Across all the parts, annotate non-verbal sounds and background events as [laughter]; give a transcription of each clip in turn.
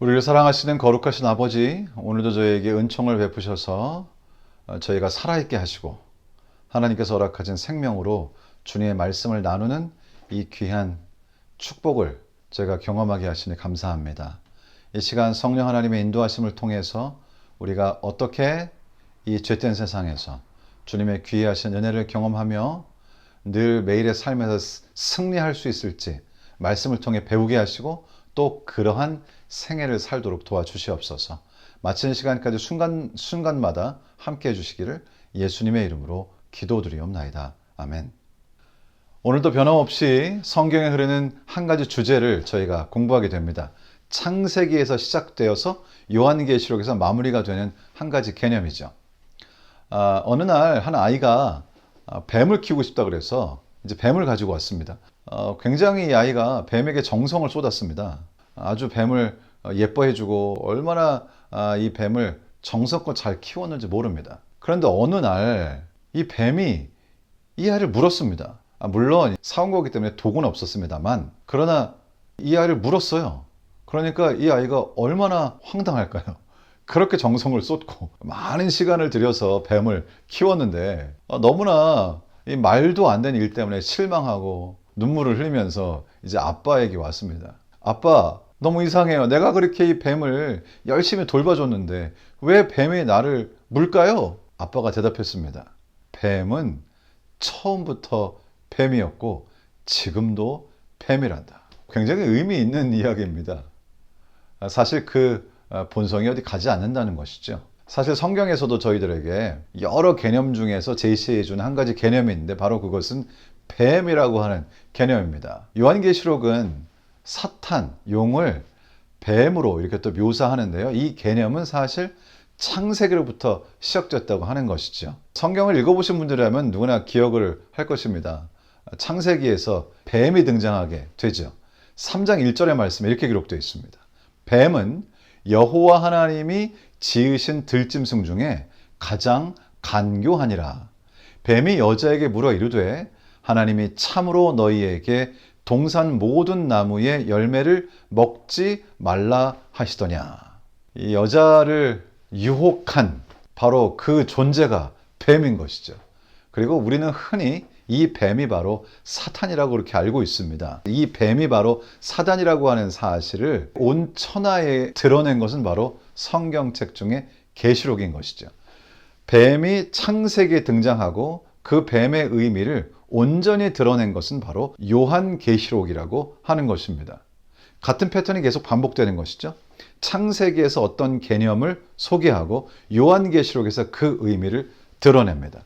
우리를 사랑하시는 거룩하신 아버지, 오늘도 저희에게 은총을 베푸셔서 어, 저희가 살아있게 하시고 하나님께서 허락하신 생명으로 주님의 말씀을 나누는 이 귀한 축복을 저희가 경험하게 하시니 감사합니다. 이 시간 성령 하나님의 인도하심을 통해서 우리가 어떻게 이 죄된 세상에서 주님의 귀하신 은혜를 경험하며 늘 매일의 삶에서 승리할 수 있을지 말씀을 통해 배우게 하시고 또 그러한 생애를 살도록 도와주시옵소서. 마치는 시간까지 순간 순간마다 함께 해 주시기를 예수님의 이름으로 기도드리옵나이다. 아멘. 오늘도 변함없이 성경에 흐르는 한 가지 주제를 저희가 공부하게 됩니다. 창세기에서 시작되어서 요한계시록에서 마무리가 되는 한 가지 개념이죠. 아, 어느 날 한 아이가 뱀을 키우고 싶다 그래서 이제 뱀을 가지고 왔습니다. 어, 굉장히 이 아이가 뱀에게 정성을 쏟았습니다. 아주 뱀을 예뻐해주고 얼마나 아, 이 뱀을 정성껏 잘 키웠는지 모릅니다. 그런데 어느 날 이 뱀이 이 아이를 물었습니다. 아, 물론 사온 거기 때문에 독은 없었습니다만 그러나 이 아이를 물었어요. 그러니까 이 아이가 얼마나 황당할까요? 그렇게 정성을 쏟고 많은 시간을 들여서 뱀을 키웠는데 어, 너무나 이 말도 안 되는 일 때문에 실망하고 눈물을 흘리면서 이제 아빠에게 왔습니다. 아빠, 너무 이상해요. 내가 그렇게 이 뱀을 열심히 돌봐줬는데 왜 뱀이 나를 물까요? 아빠가 대답했습니다. 뱀은 처음부터 뱀이었고 지금도 뱀이란다. 굉장히 의미 있는 [laughs] 이야기입니다. 사실 그 본성이 어디 가지 않는다는 것이죠. 사실 성경에서도 저희들에게 여러 개념 중에서 제시해 주는 한 가지 개념이 있는데 바로 그것은 뱀이라고 하는 개념입니다. 요한계시록은 사탄, 용을 뱀으로 이렇게 또 묘사하는데요. 이 개념은 사실 창세기로부터 시작됐다고 하는 것이죠. 성경을 읽어보신 분들이라면 누구나 기억을 할 것입니다. 창세기에서 뱀이 등장하게 되죠. 3장 1절의 말씀에 이렇게 기록되어 있습니다. 뱀은 여호와 하나님이 지으신 들짐승 중에 가장 간교하니라. 뱀이 여자에게 물어 이르되 하나님이 참으로 너희에게 동산 모든 나무의 열매를 먹지 말라 하시더냐. 이 여자를 유혹한 바로 그 존재가 뱀인 것이죠. 그리고 우리는 흔히 이 뱀이 바로 사탄이라고 그렇게 알고 있습니다. 이 뱀이 바로 사단이라고 하는 사실을 온 천하에 드러낸 것은 바로 성경책 중에 계시록인 것이죠. 뱀이 창세기에 등장하고 그 뱀의 의미를 온전히 드러낸 것은 바로 요한계시록이라고 하는 것입니다. 같은 패턴이 계속 반복되는 것이죠. 창세기에서 어떤 개념을 소개하고 요한계시록에서 그 의미를 드러냅니다.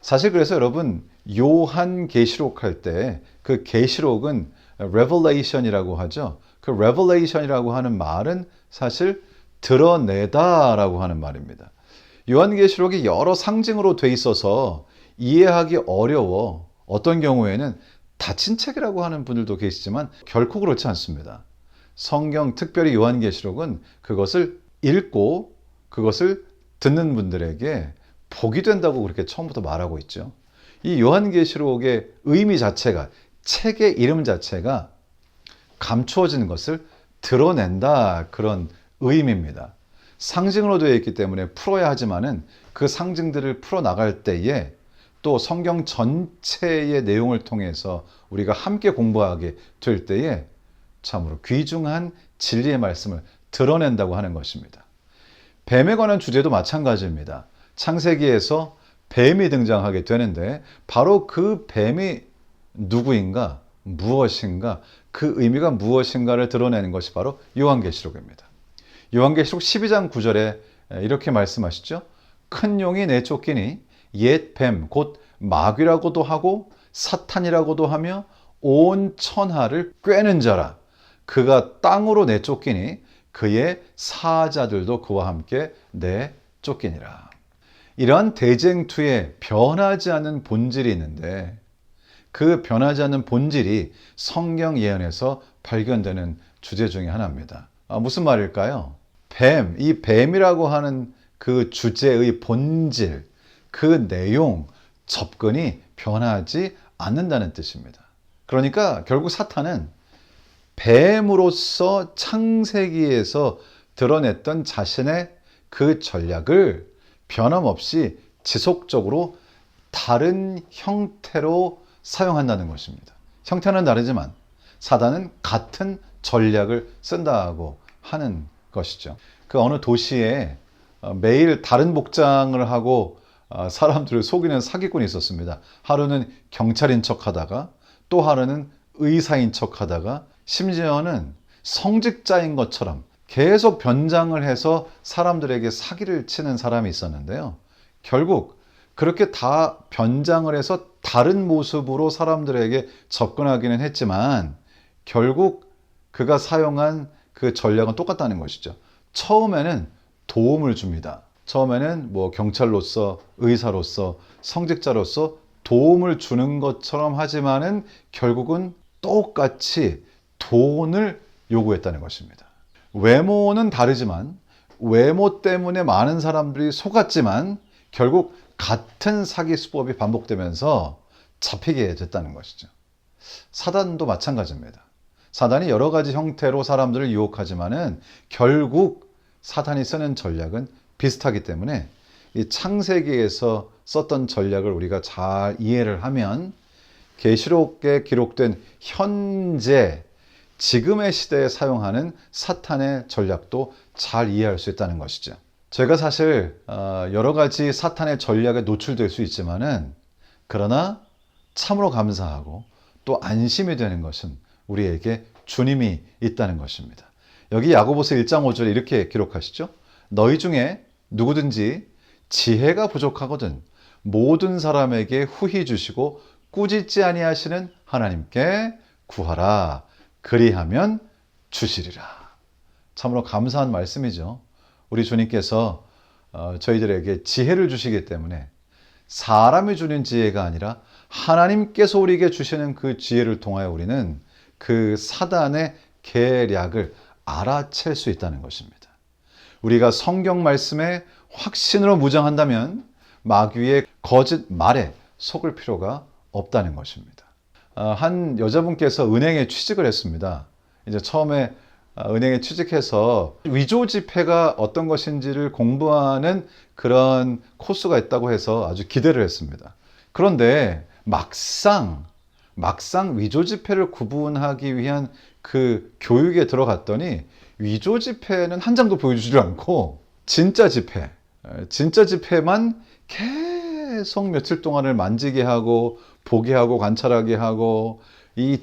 사실 그래서 여러분 요한계시록 할 때 그 계시록은 revelation이라고 하죠. 그 revelation이라고 하는 말은 사실 드러내다라고 하는 말입니다. 요한계시록이 여러 상징으로 돼 있어서 이해하기 어려워 어떤 경우에는 닫힌 책이라고 하는 분들도 계시지만 결코 그렇지 않습니다. 성경 특별히 요한계시록은 그것을 읽고 그것을 듣는 분들에게 복이 된다고 그렇게 처음부터 말하고 있죠. 이 요한계시록의 의미 자체가 책의 이름 자체가 감추어지는 것을 드러낸다 그런 의미입니다. 상징으로 되어 있기 때문에 풀어야 하지만은 그 상징들을 풀어 나갈 때에 또 성경 전체의 내용을 통해서 우리가 함께 공부하게 될 때에 참으로 귀중한 진리의 말씀을 드러낸다고 하는 것입니다. 뱀에 관한 주제도 마찬가지입니다. 창세기에서 뱀이 등장하게 되는데 바로 그 뱀이 누구인가, 무엇인가, 그 의미가 무엇인가를 드러내는 것이 바로 요한계시록입니다. 요한계시록 12장 9절에 이렇게 말씀하시죠. 큰 용이 내쫓기니 옛 뱀, 곧 마귀라고도 하고 사탄이라고도 하며 온 천하를 꿰는 자라. 그가 땅으로 내쫓기니 그의 사자들도 그와 함께 내쫓기니라. 이러한 대쟁투에 변하지 않는 본질이 있는데 그 변하지 않는 본질이 성경 예언에서 발견되는 주제 중의 하나입니다. 아, 무슨 말일까요? 뱀, 이 뱀이라고 하는 그 주제의 본질, 그 내용, 접근이 변하지 않는다는 뜻입니다. 그러니까 결국 사탄은 뱀으로서 창세기에서 드러냈던 자신의 그 전략을 변함없이 지속적으로 다른 형태로 사용한다는 것입니다. 형태는 다르지만 사단은 같은 전략을 쓴다고 하는 것이죠. 그 어느 도시에 어, 매일 다른 복장을 하고 어, 사람들을 속이는 사기꾼이 있었습니다. 하루는 경찰인 척 하다가 또 하루는 의사인 척 하다가 심지어는 성직자인 것처럼 계속 변장을 해서 사람들에게 사기를 치는 사람이 있었는데요. 결국 그렇게 다 변장을 해서 다른 모습으로 사람들에게 접근하기는 했지만 결국 그가 사용한 그 전략은 똑같다는 것이죠. 처음에는 도움을 줍니다. 처음에는 뭐 경찰로서 의사로서 성직자로서 도움을 주는 것처럼 하지만은 결국은 똑같이 돈을 요구했다는 것입니다. 외모는 다르지만 외모 때문에 많은 사람들이 속았지만 결국 같은 사기 수법이 반복되면서 잡히게 됐다는 것이죠. 사단도 마찬가지입니다. 사단이 여러 가지 형태로 사람들을 유혹하지만은 결국 사탄이 쓰는 전략은 비슷하기 때문에 이 창세기에서 썼던 전략을 우리가 잘 이해를 하면 계시록에 기록된 현재 지금의 시대에 사용하는 사탄의 전략도 잘 이해할 수 있다는 것이죠. 제가 사실 어, 여러 가지 사탄의 전략에 노출될 수 있지만은 그러나 참으로 감사하고 또 안심이 되는 것은 우리에게 주님이 있다는 것입니다. 여기 야고보서 1장 5절에 이렇게 기록하시죠. 너희 중에 누구든지 지혜가 부족하거든 모든 사람에게 후히 주시고 꾸짖지 아니하시는 하나님께 구하라. 그리하면 주시리라. 참으로 감사한 말씀이죠. 우리 주님께서 어, 저희들에게 지혜를 주시기 때문에 사람이 주는 지혜가 아니라 하나님께서 우리에게 주시는 그 지혜를 통하여 우리는 그 사단의 계략을 알아챌 수 있다는 것입니다. 우리가 성경 말씀에 확신으로 무장한다면 마귀의 거짓 말에 속을 필요가 없다는 것입니다. 어, 한 여자분께서 은행에 취직을 했습니다. 이제 처음에 어, 은행에 취직해서 위조 지폐가 어떤 것인지를 공부하는 그런 코스가 있다고 해서 아주 기대를 했습니다. 그런데 막상 막상 위조 지폐를 구분하기 위한 그 교육에 들어갔더니 위조 지폐는 한 장도 보여주지 않고 진짜 지폐, 진짜 지폐만 계속 며칠 동안을 만지게 하고 보게 하고 관찰하게 하고 이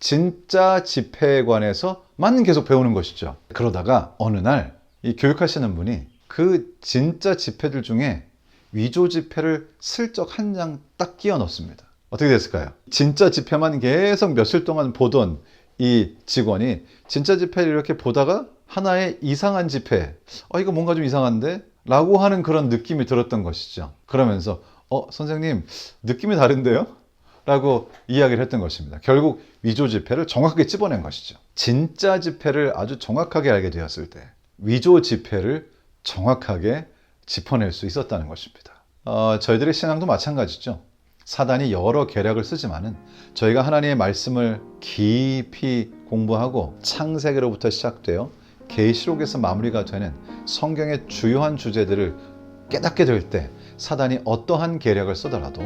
진짜 지폐에 관해서만 계속 배우는 것이죠. 그러다가 어느 날 이 교육하시는 분이 그 진짜 지폐들 중에 위조 지폐를 슬쩍 한 장 딱 끼워 넣습니다. 어떻게 됐을까요? 진짜 지폐만 계속 며칠 동안 보던 이 직원이 진짜 지폐를 이렇게 보다가 하나의 이상한 지폐, 어, 이거 뭔가 좀 이상한데? 라고 하는 그런 느낌이 들었던 것이죠. 그러면서, 어, 선생님, 느낌이 다른데요? 라고 이야기를 했던 것입니다. 결국 위조 지폐를 정확하게 찝어낸 것이죠. 진짜 지폐를 아주 정확하게 알게 되었을 때, 위조 지폐를 정확하게 짚어낼 수 있었다는 것입니다. 어, 저희들의 신앙도 마찬가지죠. 사단이 여러 계략을 쓰지만은 저희가 하나님의 말씀을 깊이 공부하고 창세기로부터 시작되어 계시록에서 마무리가 되는 성경의 주요한 주제들을 깨닫게 될 때 사단이 어떠한 계략을 쓰더라도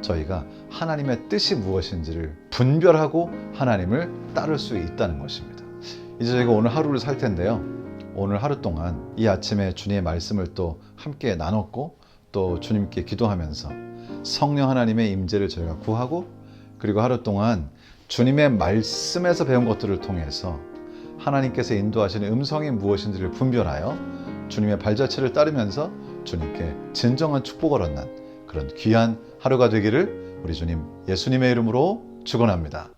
저희가 하나님의 뜻이 무엇인지를 분별하고 하나님을 따를 수 있다는 것입니다. 이제 저희가 오늘 하루를 살 텐데요. 오늘 하루 동안 이 아침에 주님의 말씀을 또 함께 나눴고 또 주님께 기도하면서 성령 하나님의 임재를 저희가 구하고 그리고 하루 동안 주님의 말씀에서 배운 것들을 통해서 하나님께서 인도하시는 음성이 무엇인지를 분별하여 주님의 발자취를 따르면서 주님께 진정한 축복을 얻는 그런 귀한 하루가 되기를 우리 주님 예수님의 이름으로 축원합니다.